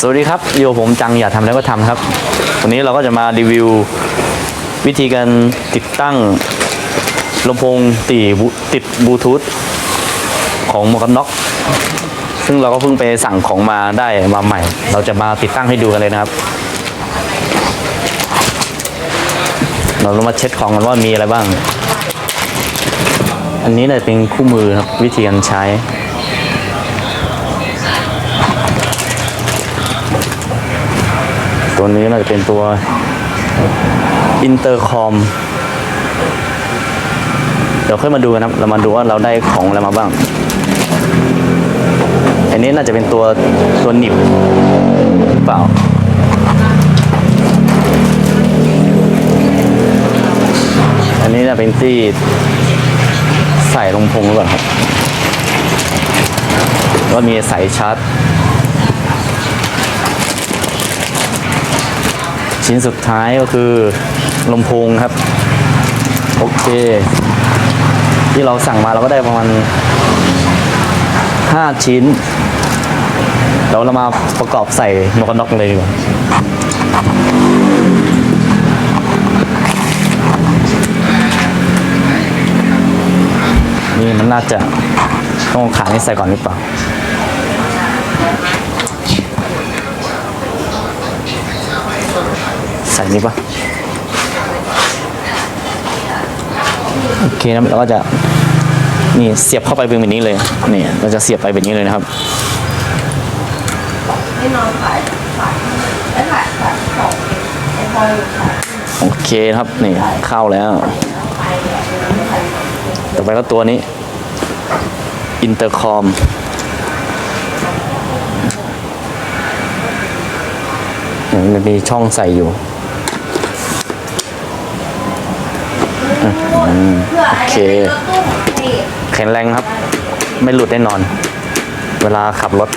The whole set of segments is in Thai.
สวัสดีครับอยู่ผมจังอยากทำแล้วก็ทำครับ วันนี้เราก็จะมารีวิว วิธีการติดตั้งลำโพงตีติดบลูทูธของหมวกกันน็อก ซึ่งเราก็เพิ่งไปสั่งของมาได้มาใหม่ เราจะมาติดตั้งให้ดูกันเลยนะครับ เราลงมาเช็คของกันว่ามีอะไรบ้าง อันนี้เนี่ยเป็นคู่มือครับวิธีการใช้ ตัวนี้น่าจะเป็นตัวอินเตอร์คอมเดี๋ยวค่อยมาดูกันนะครับ เรามาดูว่าเราได้ของอะไรมาบ้าง อันนี้น่าจะเป็นตัวตัวหนิบหรือเปล่าอันนี้น่าเป็นที่ใส่ลำโพงหรือเปล่าครับว่ามีสายชาร์จ ชิ้นสุดท้ายก็คือลำโพงครับ โอเค ที่เราสั่งมาเราก็ได้ประมาณ 5 ชิ้นเดี๋ยวเรามาประกอบใส่หมวกกันน็อกเลยดีกว่านี่มันน่าจะต้องเอาขานี่ใส่ก่อนหรือเปล่า ใส่นี่ปะโอเคนะเราก็จะนี่เสียบเข้าไปเป็นแบบนี้เลยนี่เราจะเสียบไปแบบนี้เลยนะครับโอเคครับนี่เข้าแล้วต่อไปก็ตัวนี้อินเตอร์คอมมันมีช่องใส่อยู่ เพื่อ โอเค แข็งแรงครับ ไม่หลุดแน่นอน เวลาขับรถ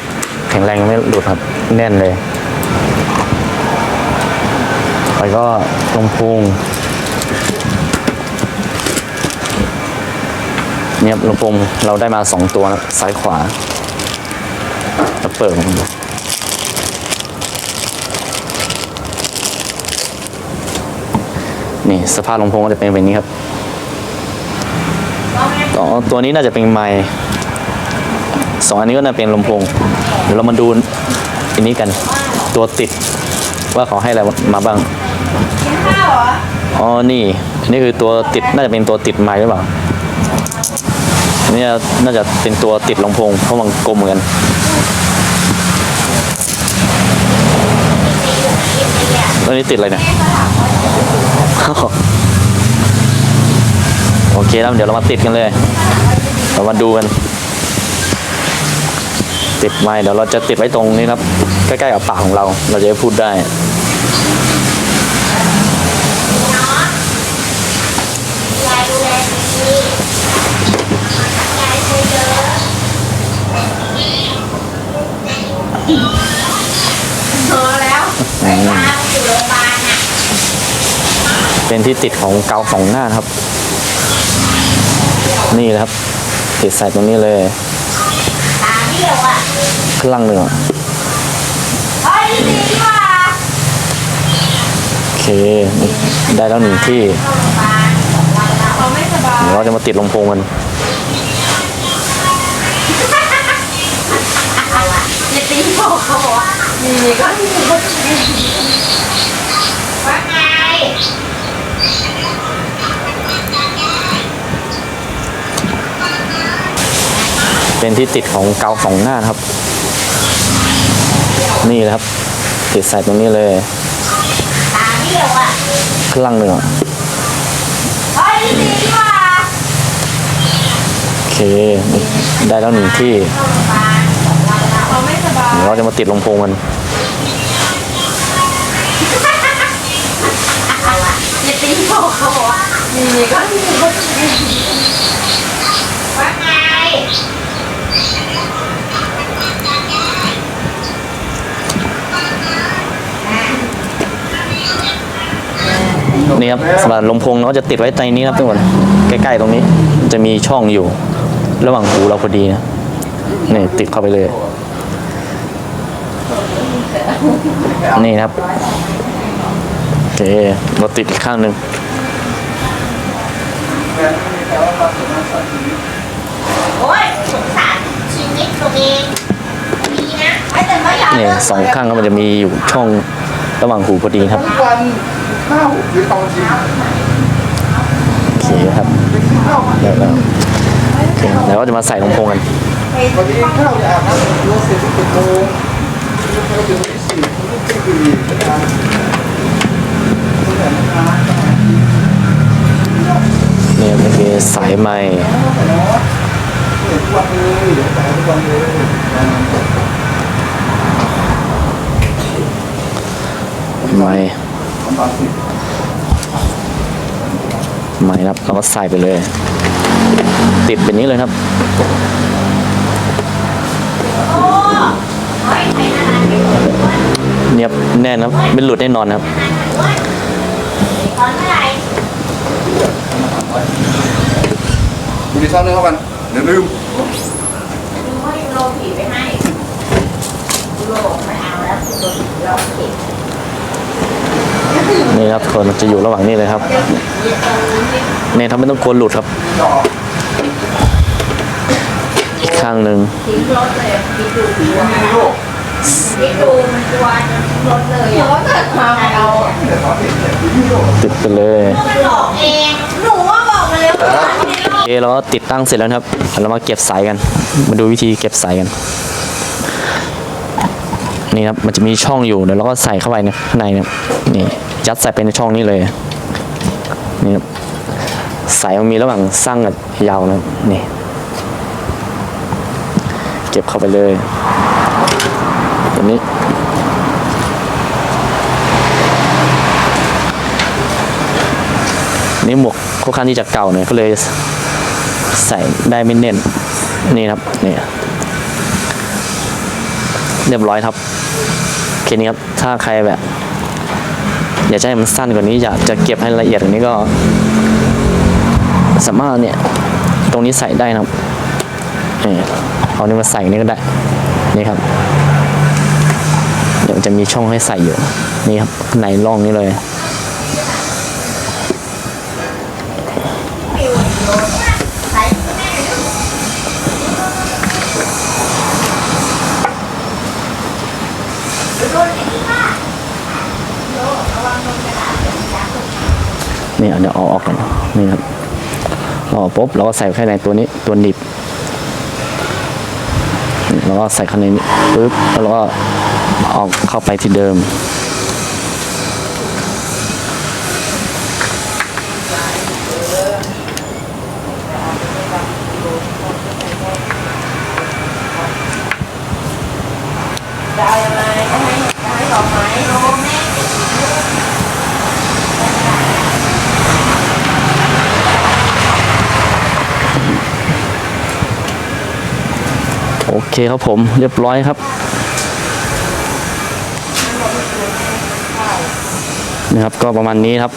แข็งแรงไม่หลุดครับ แน่นเลยไปก็ลงพุงเนี่ยลำโพงเราได้มาสองตัวนะซ้ายขวาเราเปิดมันดู นี่สภาพลำโพงก็จะเป็นแบบนี้ครับอ๋อตัวนี้น่าจะเป็นไม้สองอันนี้ก็น่าเป็นลำโพงเดี๋ยวเรามาดูอันนี้กันตัวติดว่าเขาให้อะไรมาบ้างอ๋อนี่อันนี่คือตัวติดน่าจะเป็นตัวติดไม้หรือเปล่าอันนี่น่าจะเป็นตัวติดลำโพงเพราะมันกลมเหมือนกันตัวนี้ติดอะไรเนี่ย โอเคแล้วเดี๋ยวเรามาติดกันเลย เรามาดูกัน ติดไม้เดี๋ยวเราจะติดไว้ตรงนี้ครับ ใกล้ๆกับปากของเรา เราจะได้พูดได้ ยายดูแลดียายเคยเจอพอแล้วไปพาไปอยู่โรงพยาบาลน่ะ เป็นที่ติดของเกาสองหน้านครับ นี่นะครับ ติดใส่ตรงนี้เลยตาเบี้ยวอะข้างล่างหนึ่งโอเค ได้แล้วหนึ่งที่เดี๋ยวเราจะมาติดลำโพงกันอย่าตีเขาเขาบอกว่ามีก็ เป็นที่ติดของเกาสองหน้าครับ นี่นะครับ ติดใส่ตรงนี้เลยตาเดียวอะข้างล่างหนึ่งโอเค ได้แล้วหนึ่งที่เราไม่สบายเดี๋ยวเราจะมาติดลำโพงกันอย่าตีเขาเขาบอกว่ามีก็มีก็ นี่ครับสำหรับลำโพงเราก็จะติดไว้ในนี้นะครับทุกคนใกล้ๆตรงนี้จะมีช่องอยู่ ระหว่างหูเราพอดีนะนี่ติดเข้าไปเลยเนี่นะครับโอเคเราติดอีกข้างหนึ่งโอ้ยสงสารชีวิตตัวเองดีนะไอ้แต่ไม่อยากนี่เลิกสองข้างก็มันจะมีอยู่ช่องระหว่างหูพอดีครับ ทุกวันข้าวหรือตอนกินโอเคครับเดี๋ยวเราโอเดี๋ยวเราจะมาใส่ลำโพงกันพอดีข้าจะอาบน้ำตัวเสร็จที่เจ็ดโมงแล้วก็ถึงที่สี่ทุ่มครึ่งพอดีนะครับนี่ครับนี่คือสายไม้ทุกวันเลยเดี๋ยวแต่ทุกวันเลยไม้ ไม้ครับเราก็ใส่ไปเลย ติดเป็นนี้เลยครับโอ้เฮ้ยไปนานๆไปเลยด้วยเนียบแน่นครับไม่หลุดแน่นอนครับนานๆด้วยตอนเมื่อไหร่ดูดีซ้อมนึงเข้ากันเดี๋ยวลืมดูว่ายูโรผีไปให้ยูโรไม่เอาแล้วยูโรผีเราเก็บ นี่ครับคนจะอยู่ระหว่างนี้เลยครับเดี๋ยวผีตรงนี้ไม่เนี่ยทำไม่ต้องกลัวหลุดครับ อีกข้างหนึ่งทิ้งรถเลยคิดดูผีว่าคิดดูมันกลัวจะทิ้งรถเลยอะเกิดมาเอาติดไปเลยมันหลอกเองหนูว่าบอกมาแล้วว่าไม่ได้หลโออกเคเราก็ติดตั้งเสร็จแล้วนะครับเรามาเก็บสายกัน มาดูวิธีเก็บสายกัน นี่ครับมันจะมีช่องอยู่เดี๋ยวเราก็ใส่เข้าไปในข้างในนะนี่ยัดใส่ไปในช่องนี้เลยนี่ครับสายมันมีระหว่างสั้นกับยาวนะนี่เก็บเข้าไปเลยตัวนี้นี่หมวกค่อนข้างที่จะเก่าหน่อยก็เลยใส่ได้ไม่เน้นนี่ครับนี่ เรียบร้อยครับโอเคนี้ครับ ถ้าใครแบบ อยากจะให้มันสั้นกว่านี้อยากจะเก็บให้ละเอียดกว่านี้ก็ สามารถเนี่ย ตรงนี้ใส่ได้นะครับเอานี่มาใส่นี่ก็ได้ นี่ครับ เดี๋ยวจะมีช่องให้ใส่อยู่ นี่ครับในร่องนี้เลย ใส่แม่ดูรุ่นไอ้นี่ค่ะโลระวังโดนกระดาษเดี๋ยวมันยับ นี่เดี๋ยวเอาออกก่อนนี่ครับเราเอาปุ๊บเราก็ใส่แค่ในตัวนี้ตัวหนีบนี่แล้วก็ใส่ข้างในนี้ปุ๊บแล้วเราก็เอาเข้าไปที่เดิมจะเอายังไงจะให้จะให้ดอกไม้โลแม่ เคครับผมเรียบร้อยครับนะครับก็ประมาณนี้ครับ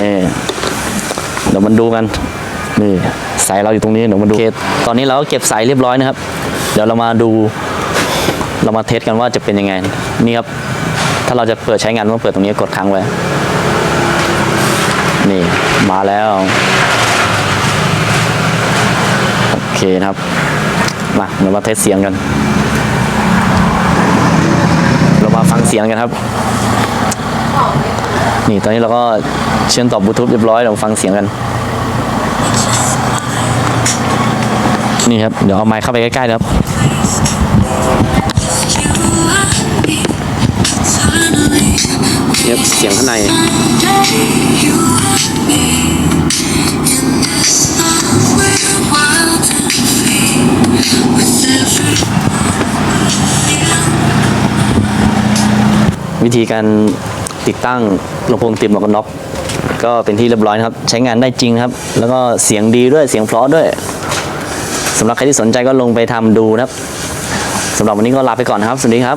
นี่เดี๋ยวมันดูกันนี่สายเราอยู่ตรงนี้เดี๋ยวมาดูตอนนี้เราก็เก็บสายเรียบร้อยนะครับ เดี๋ยวเรามาดู เรามาเทสกันว่าจะเป็นยังไงนี่ครับ ถ้าเราจะเปิดใช้งานต้องเปิดตรงนี้กดค้างไว้ นี่มาแล้ว โอเคครับ มาเรามาเทสเสียงกัน เรามาฟังเสียงกันครับ นี่ตอนนี้เราก็เชื่อมต่อบลูทูธเรียบร้อยเราฟังเสียงกัน นี่ครับ เดี๋ยวเอาไมค์เข้าไปใกล้ๆนะครับเงียบเสียงข้างใน วิธีการติดตั้งลำโพงติดหมวกกันน็อกก็เป็นที่เรียบร้อยนะครับ ใช้งานได้จริงครับ แล้วก็เสียงดีด้วยเสียงเพราะด้วยสำหรับใครที่สนใจก็ลงไปทำดูนะครับสำหรับวันนี้ก็ลาไปก่อนนะครับ สวัสดีครับ